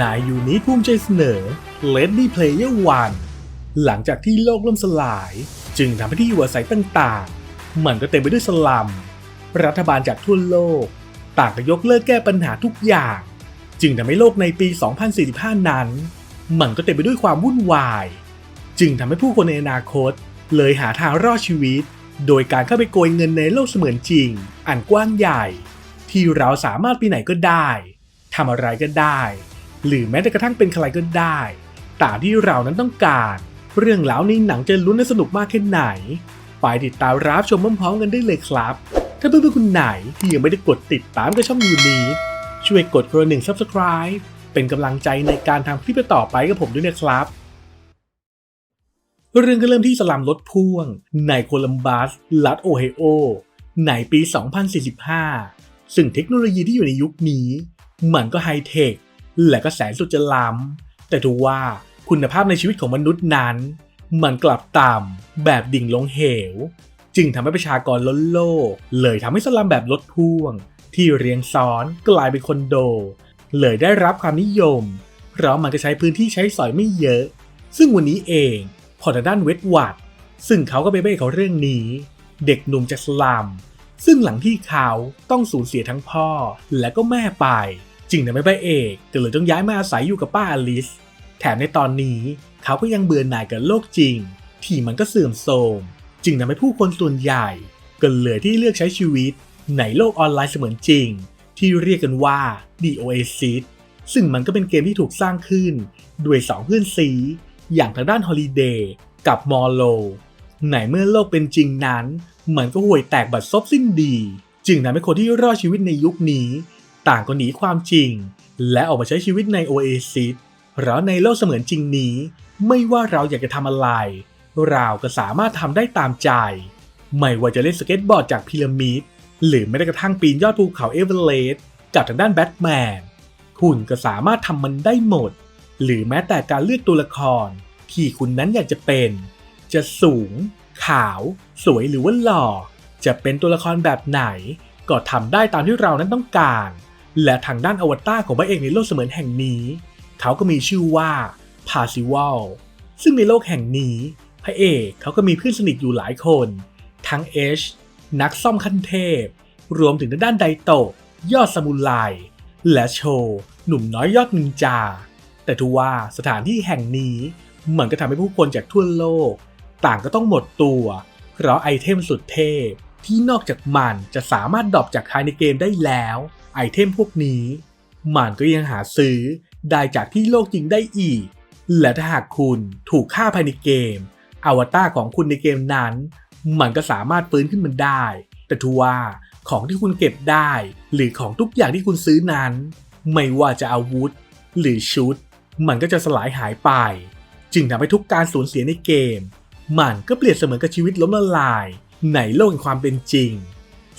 นายยูนิภูมิใจเสนอ Lady Player One หลังจากที่โลกล่มสลาย จึงทำให้ที่อยู่อาศัยต่างๆ มันก็เต็มไปด้วยสลัม รัฐบาลจากทั่วโลก ต่างก็ยกเลิกแก้ปัญหาทุกอย่าง จึงทำให้โลกในปี 2045 นั้น มันก็เต็มไปด้วยความวุ่นวาย จึงทำให้ผู้คนในอนาคต เลยหาทางรอดชีวิต โดยการเข้าไปโกยเงินในโลกเสมือนจริง อันกว้างใหญ่ ที่เราสามารถไปไหนก็ได้ทำอะไรก็ได้ หรือแม้แต่กระทั่งเป็นใครก็ได้ ตามที่เรานั้นต้องการ เรื่องราวในหนังจะลุ้นและสนุกมากแค่ไหน ไปติดตามรับชมพร้อมๆกันได้เลยครับ ถ้าเพื่อนๆคนไหนที่ยังไม่ได้กดติดตามกับช่องยูนี้ ช่วยกดกระดิ่ง subscribe เป็นกำลังใจในการทำคลิปต่อไปกับผมด้วยนะครับ เรื่องก็เริ่มที่สลัมรถพ่วง ในโคลัมบัสรัฐโอไฮโอ ในปี 2045 ซึ่งเทคโนโลยีที่อยู่ในยุคนี้ มันก็ไฮเทค และก็แสนสุดจะล้ำ แต่ทว่าคุณภาพในชีวิตของมนุษย์นั้น มันกลับต่ำแบบดิ่งลงเหว จึงทำให้ประชากรล้นโลก เลยทำให้สลัมแบบรถพ่วง ที่เรียงซ้อนกลายเป็นคอนโด เลยได้รับความนิยม เพราะมันก็ใช้พื้นที่ใช้สอยไม่เยอะ ซึ่งวันนี้เองพอทางด้านเวดวัดซึ่งเขาก็ไปเบ้เขาเรื่องนี้ เด็กหนุ่มจากสลัมซึ่งหลังที่เขาต้องสูญเสียทั้งพ่อและก็แม่ไป จึงทำให้พระเอกก็เลยต้องย้ายมาอาศัยอยู่กับป้าอลิส แถมในตอนนี้เขาก็ยังเบื่อหน่ายกับโลกจริง ที่มันก็เสื่อมโทรมจึงทำให้ผู้คนส่วนใหญ่ก็เหลือที่เลือกใช้ชีวิตในโลกออนไลน์เสมือนจริง ที่เรียกกันว่า The Oasis ซึ่งมันก็เป็นเกมที่ถูกสร้างขึ้นด้วยสองเพื่อนซีอย่างทางด้านฮอลิเดย์กับมอร์โลในเมื่อโลกเป็นจริงนั้นมันก็ห่วยแตกบัดซบสิ้นดี จึงทำให้คนที่รอดชีวิตในยุคนี้ ต่างก็หนีความจริง และออกมาใช้ชีวิตในโอเอซิสเพราะในโลกเสมือนจริงนี้ ไม่ว่าเราอยากจะทำอะไร เราก็สามารถทำได้ตามใจ ไม่ว่าจะเล่นสเก็ตบอร์ดจากพีระมิด หรือไม่ได้กระทั่งปีนยอดภูเขาเอเวอเรสต์กับทางด้านแบทแมนคุณก็สามารถทำมันได้หมด หรือแม้แต่การเลือกตัวละคร ที่คุณนั้นอยากจะเป็น จะสูง ขาว สวยหรือว่าหล่อ จะเป็นตัวละครแบบไหน ก็ทำได้ตามที่เรานั้นต้องการ และทางด้านอวตารของพระเอกในโลกเสมือนแห่งนี้ เขาก็มีชื่อว่าพาซิวอลซึ่งในโลกแห่งนี้ พระเอกเขาก็มีเพื่อนสนิทอยู่หลายคน ทั้งเอชนักซ่อมขั้นเทพ รวมถึงทางด้านไดโตะยอดสมุไรและโช หนุ่มน้อยยอดนินจา แต่ทว่าสถานที่แห่งนี้เหมันก็ทำให้ผู้คนจากทั่วโลก ต่างก็ต้องหมดตัว เพราะไอเทมสุดเทพที่นอกจากมันจะสามารถดรอปจากภายในเกมได้แล้ว ไอเทมพวกนี้ มันก็ยังหาซื้อได้จากที่โลกจริงได้อีก และถ้าหากคุณถูกฆ่าภายในเกม อวตารของคุณในเกมนั้น มันก็สามารถฟื้นขึ้นมาได้ แต่ทว่าของที่คุณเก็บได้ หรือของทุกอย่างที่คุณซื้อนั้น ไม่ว่าจะอาวุธ หรือชุด มันก็จะสลายหายไป จึงทำให้ทุกการสูญเสียในเกม มันก็เปรียบเสมือนกับชีวิตล้มละลาย ในโลกแห่งความเป็นจริง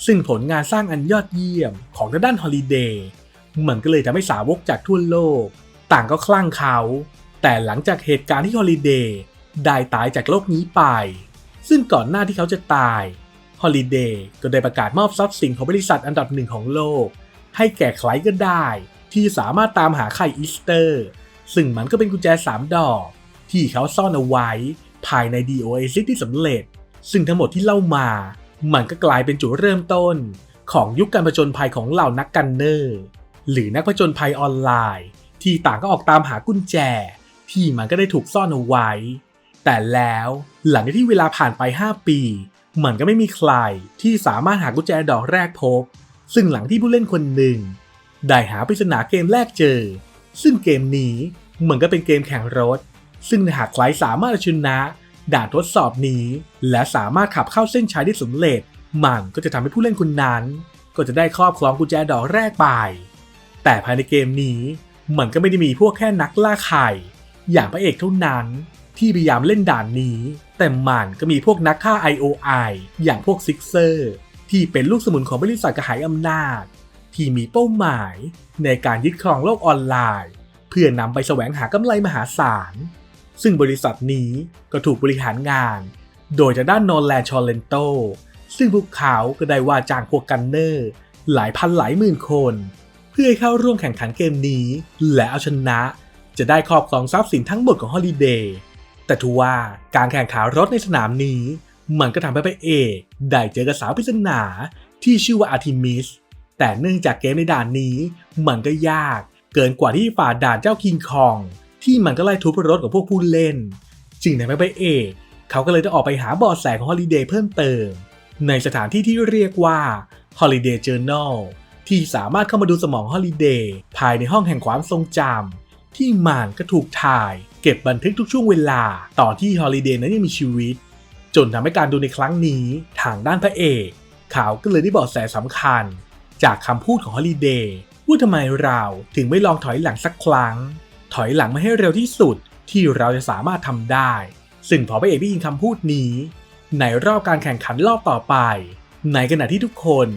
ซึ่งผลงานสร้างอันยอดเยี่ยมของทางด้านฮอลิเดย์มันก็เลยทำให้สาวกจากทั่วโลก ต่างก็คลั่งเขา แต่หลังจากเหตุการณ์ที่ฮอลิเดย์ได้ตายจากโลกนี้ไป ซึ่งก่อนหน้าที่เขาจะตายฮอลิเดย์ก็ได้ประกาศมอบทรัพย์สินของบริษัทอันดับหนึ่งของโลก ให้แก่ใครก็ได้ ที่สามารถตามหาไข่อีสเตอร์ ซึ่งมันก็เป็นกุญแจ 3 ดอก ที่เขาซ่อนเอาไว้ ภายใน DOASIS ที่สำเร็จ ซึ่งทั้งหมดที่เล่ามา มันก็กลายเป็นจุดเริ่มต้น ของยุคการผจญภัยของเหล่านักกันเนอร์ หรือนักผจญภัยออนไลน์ ที่ต่างก็ออกตามหากุญแจ ที่มันก็ได้ถูกซ่อนเอาไว้ แต่แล้วหลังจากที่เวลาผ่านไป 5 ปี มันก็ไม่มีใครที่สามารถหากุญแจดอกแรกพบ ซึ่งหลังที่ผู้เล่นคนหนึ่ง ได้หาปริศนาเกมแรกเจอ ซึ่งเกมนี้เหมือนก็เป็นเกมแข่งรถ ซึ่งหากใครสามารถชนะ ด่านทดสอบนี้ และสามารถขับเข้าเส้นชัยได้สำเร็จ มันก็จะทำให้ผู้เล่นคนนั้น ก็จะได้ครอบครองกุญแจดอกแรกไป แต่ภายในเกมนี้ มันก็ไม่ได้มีพวกแค่นักล่าไข่ อย่างพระเอกเท่านั้นที่พยายามเล่นด่านนี้ แต่มันก็มีพวกนักฆ่า IOI อย่างพวกซิกเซอร์ที่เป็นลูกสมุนของบริษัทกระหายอำนาจ ที่มีเป้าหมายในการยึดครองโลกออนไลน์ เพื่อนำไปแสวงหากำไรมหาศาล ซึ่งบริษัทนี้ก็ถูกบริหารงาน โดยจากด้านนอร์แลนด์ชอเลนโต ซึ่งพวกเขาก็ได้ว่าจ้างพวกกันเนอร์ หลายพันหลายหมื่นคนเพื่อพื่อให้เข้าร่วมแข่งขันเกมนี้ และเอาชนะ จะได้ครอบครองทรัพย์สินทั้งหมดของฮอลิเดย์แต่ทว่าการแข่งขันรถในสนามนี้ มันก็ทำให้พระเอกได้เจอกับสาวปริศนาที่ชื่อว่าอาร์ทิมิสแต่เนื่องจากเกมในด่านนี้ มันก็ยากเกินกว่าที่ฝ่าด่านเจ้าคิงคอง ที่มันก็ไล่ทุบรถกับพวกผู้เล่นจึงทำให้พระเอกเขาก็เลยต้องออกไปหาบอแสของฮอลิเดย์เพิ่มเติม ในสถานที่ที่เรียกว่า Holiday Journal ที่สามารถเข้ามาดูสมองฮอลิเดย์ภายในห้องแห่งความทรงจำที่มันก็ถูกถ่าย เก็บบันทึกทุกช่วงเวลาตอนที่ฮอลิเดย์นั้นยังมีชีวิต จนทำให้การดูในครั้งนี้ทางด้านพระเอกเขาก็เลยได้บอกแสสำคัญ จากคำพูดของฮอลิเดย์ว่าทำไมเราถึงไม่ลองถอยหลังสักครั้ง ถอยหลังมาให้เร็วที่สุดที่เราจะสามารถทำได้ ซึ่งพอพระเอกได้ยินคำพูดนี้ ในรอบการแข่งขันรอบต่อไป ในขณะที่ทุกคน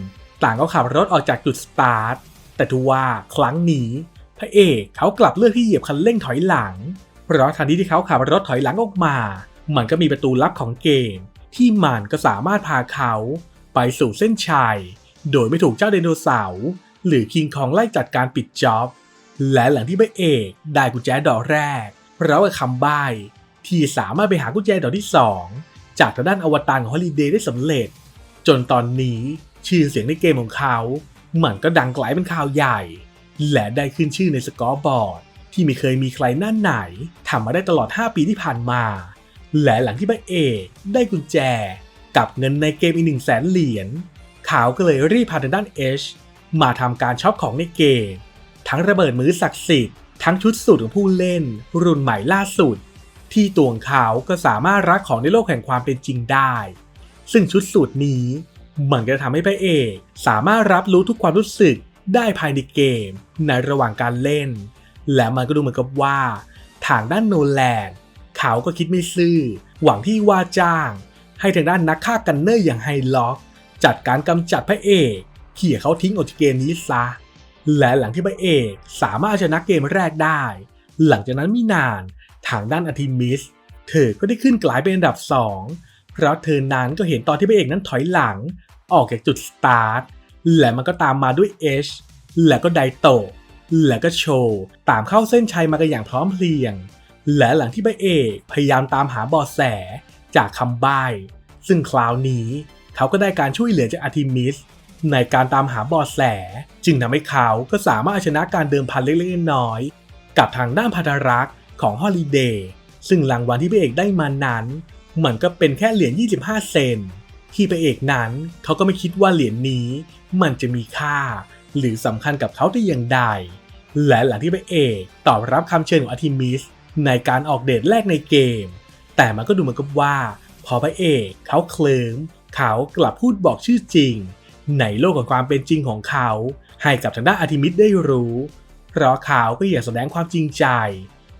ต่างก็ขับรถออกจากจุดสตาร์ท แต่ทว่าครั้งนี้ พระเอกเขากลับเลือกที่เหยียบคันเร่งถอยหลัง เพราะทันทีที่เขาขับรถถอยหลังออกมา มันก็มีประตูลับของเกม ที่มันก็สามารถพาเขาไปสู่เส้นชัย โดยไม่ถูกเจ้าไดโนเสาร์หรือคิงคองไล่จัดการปิดจ็อบ และหลังที่พระเอกได้กุญแจดอกแรกพร้อมกับคำใบ้ที่สามารถไปหากุญแจดอกที่ 2 จากทางด้านอวตารของฮอลิเดย์ได้สำเร็จ จนตอนนี้ชื่อเสียงในเกมของเขา มันก็ดังไกลเป็นข่าวใหญ่ และได้ขึ้นชื่อในสกอร์บอร์ด ที่ไม่เคยมีใครหน้าไหนทำมาได้ตลอด 5 ปีที่ผ่านมา และหลังที่พระเอกได้กุญแจกับเงินในเกมอีกหนึ่งแสนเหรียญเขาก็เลยรีบพาทางด้านเอชมาทำการช็อปของในเกม ทั้งระเบิดมือศักดิ์สิทธิ์ทั้งชุดสูตรของผู้เล่น รุ่นใหม่ล่าสุด ที่ตวงเขาก็สามารถรักของในโลกแห่งความเป็นจริงได้ ซึ่งชุดสูตรนี้มันก็ทำให้พระเอกสามารถรับรู้ทุกความรู้สึกได้ภายในเกม ในระหว่างการเล่น และมันก็ดูเหมือนกับว่า ทางด้านโนแลนเขาก็คิดไม่ซื่อ หวังที่ว่าจ้าง ให้ทางด้านนักฆ่ากันเนอร์อย่างไฮล็อก จัดการกำจัดพระเอกเขี่ยเขาทิ้งออกจากเกมนี้ซะ และหลังที่พระเอกสามารถชนะเกมแรกได้ หลังจากนั้นไม่นานทางด้านอาทิมิส เธอก็ได้ขึ้นกลายเป็นอันดับ 2 เพราะเธอนั้นก็เห็นตอนที่พระเอกนั้นถอยหลัง ออกจากจุดสตาร์ทและมันก็ตามมาด้วยเอชและก็ไดโตและก็โชว์ตามเข้าเส้นชัยมากันอย่างพร้อมเพรียง และหลังที่พระเอกพยายามตามหาบอแสจากคำใบ้ซึ่งคราวนี้เขาก็ได้การช่วยเหลือจากอาร์ทิมิส ในการตามหาบอดแส จึงทำให้เขาก็สามารถชนะการเดิมพันเล็กๆน้อยๆกับทางด้านพันธรักษ์ของฮอลิเดย์ซึ่งรางวัลที่พระเอกได้มานั้นมันก็เป็นแค่เหรียญ 25 เซนที่พระเอกนั้นเขาก็ไม่คิดว่าเหรียญนี้ มันจะมีค่า หรือสำคัญกับเขาได้อย่างใด และหลังที่พระเอกตอบรับคำเชิญของอาร์ทิมิสในการออกเดทแรกในเกม แต่มันก็ดูเหมือนกับว่า พอพระเอกเขาเคลิ้มเขากลับพูดบอกชื่อจริง ในโลกของความเป็นจริงของเขา ให้กับทางด้านอาทิมิสได้รู้ เพราะเขาก็อยากแสดงความจริงใจ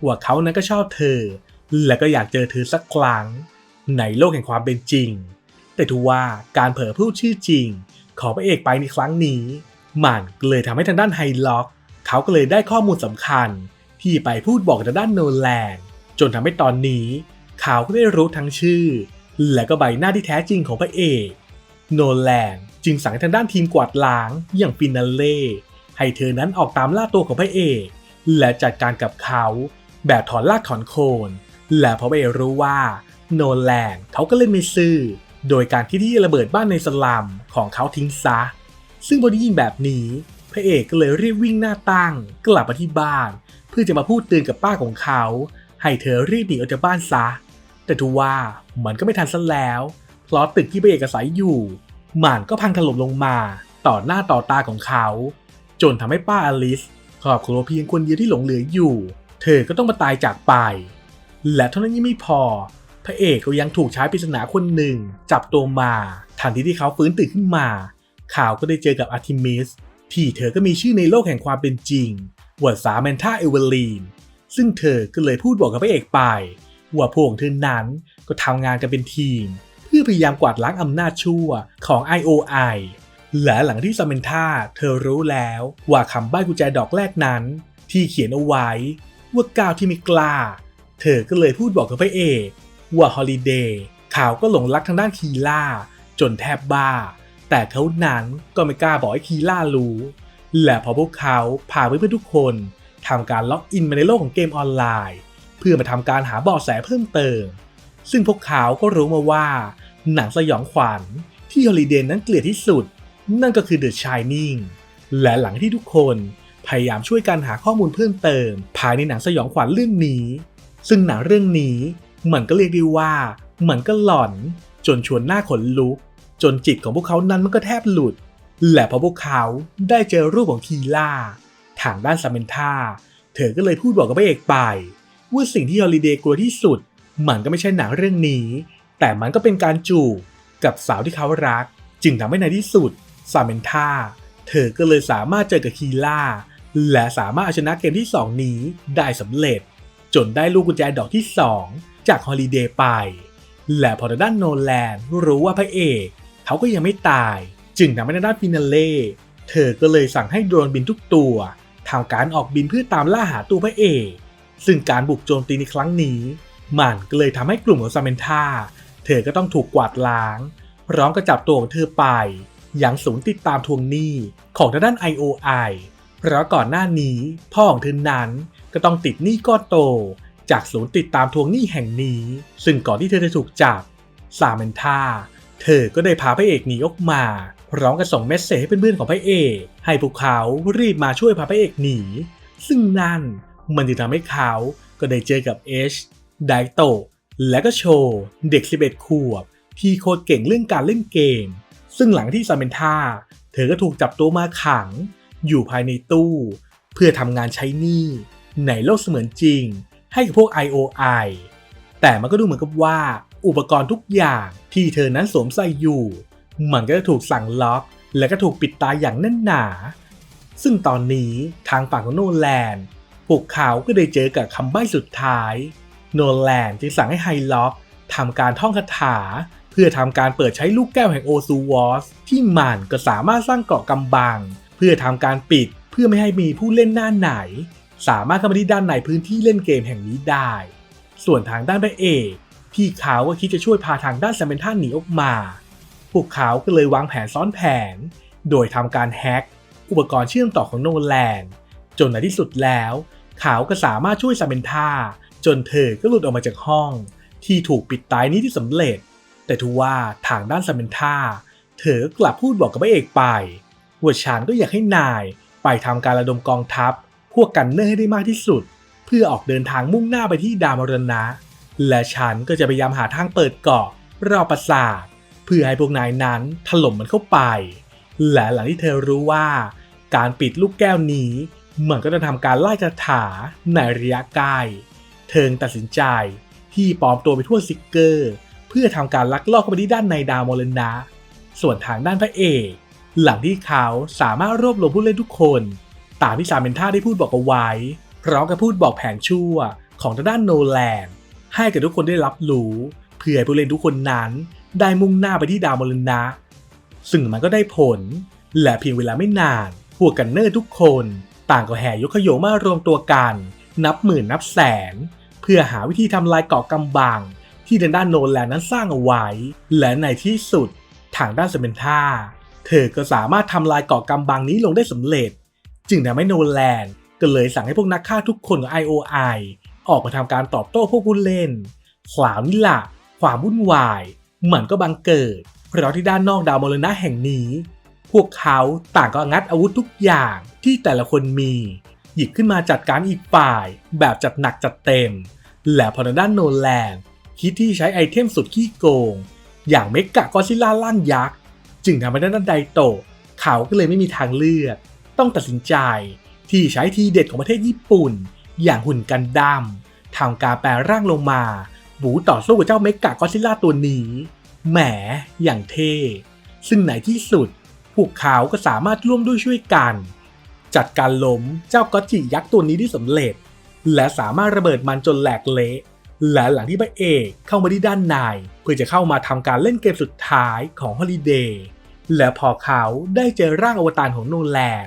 ว่าเขานั้นก็ชอบเธอ และก็อยากเจอเธอสักครั้ง ในโลกแห่งความเป็นจริง แต่ทว่าการเผยพูดชื่อจริง ของพระเอกไปในครั้งนี้มันเลยทำให้ทางด้านไฮล็อก เขาก็เลยได้ข้อมูลสำคัญ ที่ไปพูดบอกทางด้านโนแลนจนทำให้ตอนนี้ เขาก็ได้รู้ทั้งชื่อ และก็ใบหน้าที่แท้จริงของพระเอก โนแลนจึงสั่งให้ทางด้านทีมกวาดล้างอย่างฟินาเล่ให้เธอนั้นออกตามล่าตัวของพระเอก และจัดการกับเขาแบบถอนลากถอนโคน และพอพระเอกรู้ว่าโนแลนเขาก็เล่นไม่ซื่อ โดยการที่ที่ระเบิดบ้านในสลัมของเขาทิ้งซะ ซึ่งพอได้ยินแบบนี้ พระเอกก็เลยรีบวิ่งหน้าตั้งกลับมาที่บ้าน เพื่อจะมาพูดเตือนกับป้าของเขา ให้เธอรีบหนีออกจากบ้านซะ แต่ทว่ามันก็ไม่ทันซะแล้ว เพราะตึกที่พระเอกอาศัยอยู่ หมันก็พังถล่มลงมาต่อหน้าต่อตาของเขา จนทำให้ป้าอลิสครอบครัวเพียงคนเดียวที่หลงเหลืออยู่ เธอก็ต้องมาตายจากไป และเท่านั้นยังไม่พอ พระเอกก็ยังถูกชายปริศนาคนหนึ่ง จับตัวมา ทันทีที่เขาฟื้นตื่นขึ้นมา ข่าวก็ได้เจอกับอาร์ทิมิสที่เธอก็มีชื่อในโลกแห่งความเป็นจริงว่าสาแมนธาเอเวอรีน ซึ่งเธอก็เลยพูดบอกกับพระเอกไป ว่าพวกเธอนั้นก็ทำงานกันเป็นทีม พื่อพยายามกวาดล้างอำนาจชั่วของ IOI และหลังที่ซาเมนธาเธอรู้แล้วว่าคำใบ้กุญแจดอกแรกนั้น ที่เขียนเอาไว้ว่าก้าวที่ไม่กล้า เธอก็เลยพูดบอกกับพระเอกว่าฮอลิเดย์เขาวก็หลงรักทางด้านคีล่า จนแทบบ้า แต่เขานั้นก็ไม่กล้าบอกให้คีล่ารู้ และพอพวกเขาพาเพื่อนๆทุกคนทำการล็อกอินมาในโลกของเกมออนไลน์ เพื่อมาทำการหาเบาะแสเพิ่มเติม ซึ่งพวกเขาก็รู้มาว่า หนังสยองขวัญที่ฮอลิเดย์นั้นเกลียดที่สุด นั่นก็คือ The Shining และหลังที่ทุกคนพยายามช่วยกันหาข้อมูลเพิ่มเติม ภายในหนังสยองขวัญเรื่องนี้ ซึ่งหนังเรื่องนี้มันก็เรียกได้ว่ามันก็หลอน จนชวนหน้าขนลุก จนจิตของพวกเขานั้นมันก็แทบหลุด และพอพวกเขาได้เจอรูปของคีล่า ทางด้านซาเมนธาเธอก็เลยพูดบอกกับพระเอกไป ว่าสิ่งที่ฮอลิเดย์กลัวที่สุด มันก็ไม่ใช่หนังเรื่องนี้ แต่มันก็เป็นการจูบกับสาวที่เขารัก จึงทำให้ในที่สุดซาเมนธาเธอก็เลยสามารถเจอกับคีล่า และสามารถเอาชนะเกมที่ 2 นี้ได้สำเร็จ จนได้ลูกกุญแจดอกที่ 2 จากฮอลิเดย์ไป และพอทางด้านโนแลนรู้ว่าพระเอกเขาก็ยังไม่ตาย จึงทำให้ทางด้านฟินาเล่เธอก็เลยสั่งให้โดรนบินทุกตัวทำการออกบินเพื่อตามล่าหาตัวพระเอกซึ่งการบุกโจมตีในครั้งนี้ มันก็เลยทำให้กลุ่มของซาเมนธา เธอก็ต้องถูกกวาดล้าง พร้อมกับจับตัวของเธอไป อยังศูนย์ติดตามทวงหนี้ของทางด้าน IOI เพราะก่อนหน้านี้พ่อของเธอนั้นก็ต้องติดหนี้ก้อนโต จากศูนย์ติดตามทวงหนี้แห่งนี้ ซึ่งก่อนที่เธอจะถูกจับซาเมนธาเธอก็ได้พาพระเอกหนีออกมา พร้อมกับส่งเมสเซจให้เพื่อนๆของพระเอก ให้พวกเขารีบมาช่วยพาพระเอกหนี ซึ่งนั่นมันจะทำให้เขาก็ได้เจอกับเอชไดโต และก็โชว์เด็ก 11 ขวบ ที่โคตรเก่งเรื่องการเล่นเกม ซึ่งหลังที่ซาเมนธาเธอก็ถูกจับตัวมาขัง อยู่ภายในตู้ เพื่อทำงานใช้หนี้ในโลกเสมือนจริง ให้กับพวก IOI แต่มันก็ดูเหมือนกับว่า อุปกรณ์ทุกอย่างที่เธอนั้นสวมใส่อยู่ มันก็จะถูกสั่งล็อก และก็ถูกปิดตาอย่างแน่นหนา ซึ่งตอนนี้ทางฝั่งของโนแลนพวกเขาก็ได้เจอกับคำใบ้สุดท้าย โนแลนจึงสั่งให้ไฮล็อกทำการท่องคาถา เพื่อทำการเปิดใช้ลูกแก้วแห่งโอซูวอสที่มันก็สามารถสร้างเกราะกำบัง เพื่อทำการปิดเพื่อไม่ให้มีผู้เล่นหน้าไหน สามารถเข้ามาที่ด้านในพื้นที่เล่นเกมแห่งนี้ได้ ส่วนทางด้านพระเอกพี่เขาก็คิดจะช่วยพาทางด้านแซมเมนท่านหนีออกมา พวกเขาก็เลยวางแผนซ้อนแผน โดยทำการแฮ็กอุปกรณ์เชื่อมต่อของโนแลนจนในที่สุดแล้ว เขาก็สามารถช่วยซาเมนท่า จนเธอก็หลุดออกมาจากห้อง ที่ถูกปิดตายนี้ที่สำเร็จ แต่ทว่าทางด้านซาเมนท่าเธอกลับพูดบอกกับพระเอกไปว่าฉันก็อยากให้นายไปทำการระดมกองทัพ พวกกันเนอร์ให้ได้มากที่สุด เพื่อออกเดินทางมุ่งหน้าไปที่ดามรณะ และฉันก็จะพยายามหาทางเปิดเกาะรอบปราสาทเพื่อให้พวกนายนั้นถล่มมันเข้าไป และหลังที่เธอรู้ว่า การปิดลูกแก้วนี้มันก็จะทำการไล่คาถาในระยะใกล้ เธอตัดสินใจ ที่ปลอมตัวไปทั่วซิกเกอร์ เพื่อทำการลักลอบเข้าไปที่ด้านในดาวมรณะส่วนทางด้านพระเอก หลังที่เขาสามารถรวบรวมผู้เล่นทุกคน ตามที่ซาเมนท่าได้พูดบอกเอาไว้พร้อมกับพูดบอกแผนชั่วของทางด้านโนแลนให้กับทุกคนได้รับรู้เพื่อให้ผู้เล่นทุกคนนั้น ได้มุ่งหน้าไปที่ดาวมรณะซึ่งมันก็ได้ผล และเพียงเวลาไม่นานพวกกันเนอร์ทุกคน ต่างก็แห่ยกขโยมารวมตัวกัน นับหมื่นนับแสน เพื่อหาวิธีทำลายเกาะกำบังที่ทางด้านโนแลนนั้นสร้างเอาไว้ และในที่สุดทางด้านเซเมนท่าเธอก็สามารถทำลายเกาะกำบังนี้ลงได้สำเร็จ จึงทำให้โนแลนก็เลยสั่งให้พวกนักฆ่าทุกคนของ IOI ออกมาทำการตอบโต้พวกผู้เล่นขวาวนี่ละความวุ่นวายมันก็บังเกิด เพราะที่ด้านนอกดาวมรณะแห่งนี้ พวกเขาต่างก็งัดอาวุธทุกอย่างที่แต่ละคนมี หยิบขึ้นมาจัดการอีกฝ่าย แบบจัดหนักจัดเต็ม และพอทางด้านโนแลนคิดที่ใช้ไอเทมสุดขี้โกง อย่างเมกะกอซิล่าล่างยักษ์ จึงทำให้ด้านไดโตะเขาก็เลยไม่มีทางเลือก ต้องตัดสินใจที่ใช้ทีเด็ดของประเทศญี่ปุ่น อย่างหุ่นกันดั้มทำการแปลร่างลงมาบูต่อสู้กับเจ้าเมกะกอซิล่าตัวนี้แหมอย่างเท่ ซึ่งในที่สุด พวกเขาก็สามารถร่วมด้วยช่วยกัน จัดการล้มเจ้ากอจิยักษ์ตัวนี้ได้สำเร็จ และสามารถระเบิดมันจนแหลกเละและหลังที่พระเอกเข้ามาที่ด้านใน เพื่อจะเข้ามาทำการเล่นเกมสุดท้ายของฮอลิเดย์และพอเขาได้เจอร่างอวตารของโนแลน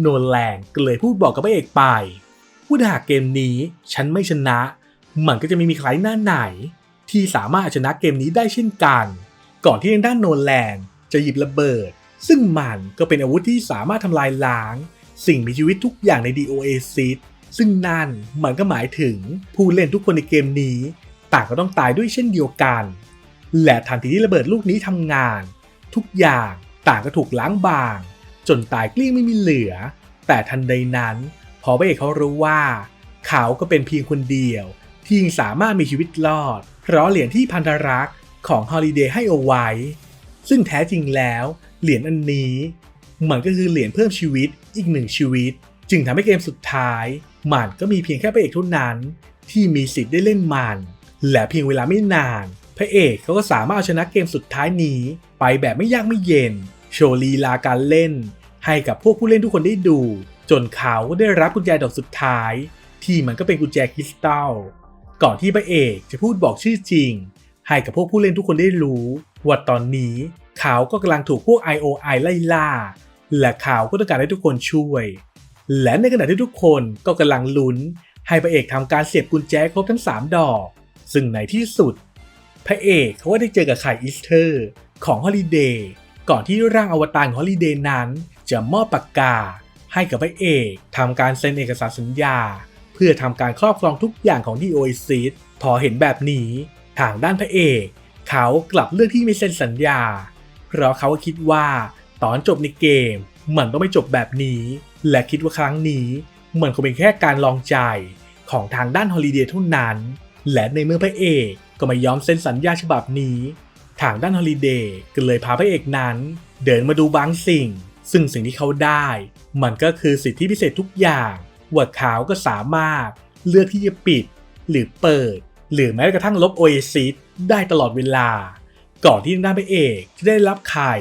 โนแลนก็เลยพูดบอกกับพระเอกไปว่าหากเกมนี้ฉันไม่ชนะ มันก็จะไม่มีใครหน้าไหน ที่สามารถชนะเกมนี้ได้เช่นกัน ก่อนที่ทางด้านโนแลนจะหยิบระเบิด ซึ่งมันก็เป็นอาวุธที่สามารถทำลายล้าง สิ่งมีชีวิตทุกอย่างใน DOASIS ซึ่งนั่นมันก็หมายถึงผู้เล่นทุกคนในเกมนี้ ต่างก็ต้องตายด้วยเช่นเดียวกัน และทันทีที่ระเบิดลูกนี้ทำงาน ทุกอย่างต่างก็ถูกล้างบาง จนตายเกลี้ยงไม่มีเหลือ แต่ทันใดนั้น พอพระเอกเขารู้ว่า เขาก็เป็นเพียงคนเดียว ที่ยังสามารถมีชีวิตรอด เพราะเหรียญที่พันธรักษ์ของฮอลิเดย์ให้เอาไว้ ซึ่งแท้จริงแล้ว เหรียญอันนี้ มันก็คือเหรียญเพิ่มชีวิตอีกหนึ่งชีวิต จึงทำให้เกมสุดท้าย มันก็มีเพียงแค่พระเอกเท่านั้น ที่มีสิทธิ์ได้เล่นมัน และเพียงเวลาไม่นาน พระเอกเขาก็สามารถเอาชนะเกมสุดท้ายนี้ ไปแบบไม่ยากไม่เย็น โชว์ลีลาการเล่น ให้กับพวกผู้เล่นทุกคนได้ดู จนเขาก็ได้รับกุญแจดอกสุดท้าย ที่มันก็เป็นกุญแจคริสตัลก่อนที่พระเอกจะพูดบอกชื่อจริง ให้กับพวกผู้เล่นทุกคนได้รู้ว่าตอนนี้เขาก็กำลังถูกพวก IOI ไล่ล่า และเขาวก็ต้องการให้ทุกคนช่วย และในขณะที่ทุกคนก็กำลังลุ้น ให้พระเอกทำการเสียบกุญแจครบทั้ง 3 ดอก ซึ่งในที่สุด พระเอกเขาก็ได้เจอกับไข่อีสเตอร์ของฮอลิเดย์ก่อนที่ร่างอวตารของฮอลิเดย์นั้น จะมอบปากกา ให้กับพระเอกทำการเซ็นเอกสารสัญญา เพื่อทำการครอบครองทุกอย่างของ DOASIS พอเห็นแบบนี้ทางด้านพระเอก เขากลับเลือกที่ไม่เซ็นสัญญา เพราะเขาคิดว่า ตอนจบในเกม มันต้องไม่จบแบบนี้ และคิดว่าครั้งนี้เหมือนคงเป็นแค่การลองใจของทางด้านฮอลิเดย์เท่านั้น และในเมื่อพระเอกก็ไม่ยอมเซ็นสัญญาฉบับนี้ ทางด้านฮอลิเดย์ก็เลยพาพระเอกนั้น เดินมาดูบางสิ่ง ซึ่งสิ่งที่เขาได้ มันก็คือสิทธิพิเศษทุกอย่างว่าเขาก็สามารถเลือกที่จะปิด หรือเปิด หรือแม้กระทั่งลบโอเอซิสได้ตลอดเวลา ก่อนที่ด้านพระเอกจะได้รับไข่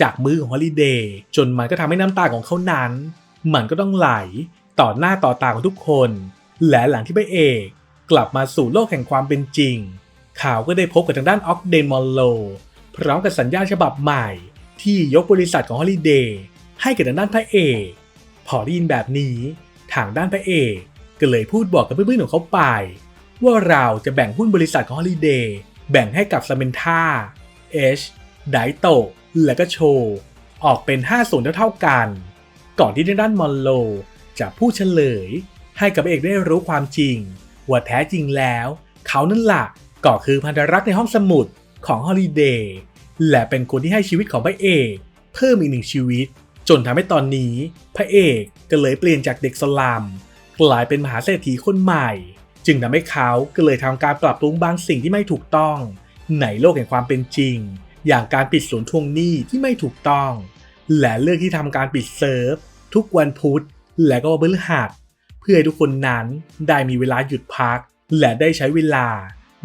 จากมือของฮอลิเดย์จนมันก็ทำให้น้ำตาของเขานั้น มันก็ต้องไหลต่อหน้าต่อตาของทุกคน และหลังที่พระเอกกลับมาสู่โลกแห่งความเป็นจริง ข่าวก็ได้พบกับทางด้านออกเดนมอลโลพร้อมกับสัญญาฉบับใหม่ ที่ยกบริษัทของฮอลิเดย์ให้กับทางด้านพระเอก พอได้ยินแบบนี้ ทางด้านพระเอกก็เลยพูดบอกกับเพื่อนๆของเขาไป ว่าเราจะแบ่งหุ้นบริษัทของฮอลิเดย์แบ่งให้กับซาเมนท่าเอชไดโต และก็โชว์ออกเป็น 5 ส่วนเท่าๆกัน ก่อนที่ทางด้านมอนโลจะพูดเฉลย ให้กับเอกได้รู้ความจริง ว่าแท้จริงแล้ว เขานั่นล่ะก็คือพันธรักในห้องสมุดของฮอลิเดย์และเป็นคนที่ให้ชีวิตของพระเอกเพิ่มอีกหนึ่งชีวิต จนทำให้ตอนนี้ พระเอกก็เลยเปลี่ยนจากเด็กสลัมกลายเป็นมหาเศรษฐีคนใหม่ จึงทำให้เขาก็เลยทำการปรับปรุงบางสิ่งที่ไม่ถูกต้อง ในโลกแห่งความเป็นจริง อย่างการปิดศูนย์ทวงหนี้ที่ไม่ถูกต้อง และเลือกที่ทำการปิดเซิร์ฟ ทุกวันพุธและก็วันพฤหัสเพื่อให้ทุกคนนั้นได้มีเวลาหยุดพัก และได้ใช้เวลา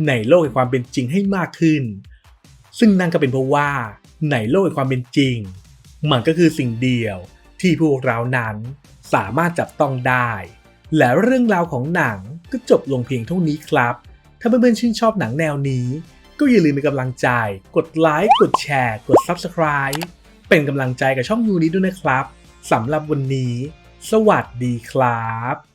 ในโลกแห่งความเป็นจริงให้มากขึ้น ซึ่งนั่นก็เป็นเพราะว่าในโลกแห่งความเป็นจริง มันก็คือสิ่งเดียวที่พวกเรานั้นสามารถจับต้องได้ และเรื่องราวของหนังก็จบลงเพียงเท่านี้ครับ ถ้าเพื่อนๆชื่นชอบหนังแนวนี้ ก็อย่าลืมเป็นกำลังใจ กดไลค์ กดแชร์ กด Subscribe เป็นกำลังใจกับช่องยูนี้ด้วยนะครับสำหรับวันนี้ สวัสดีครับ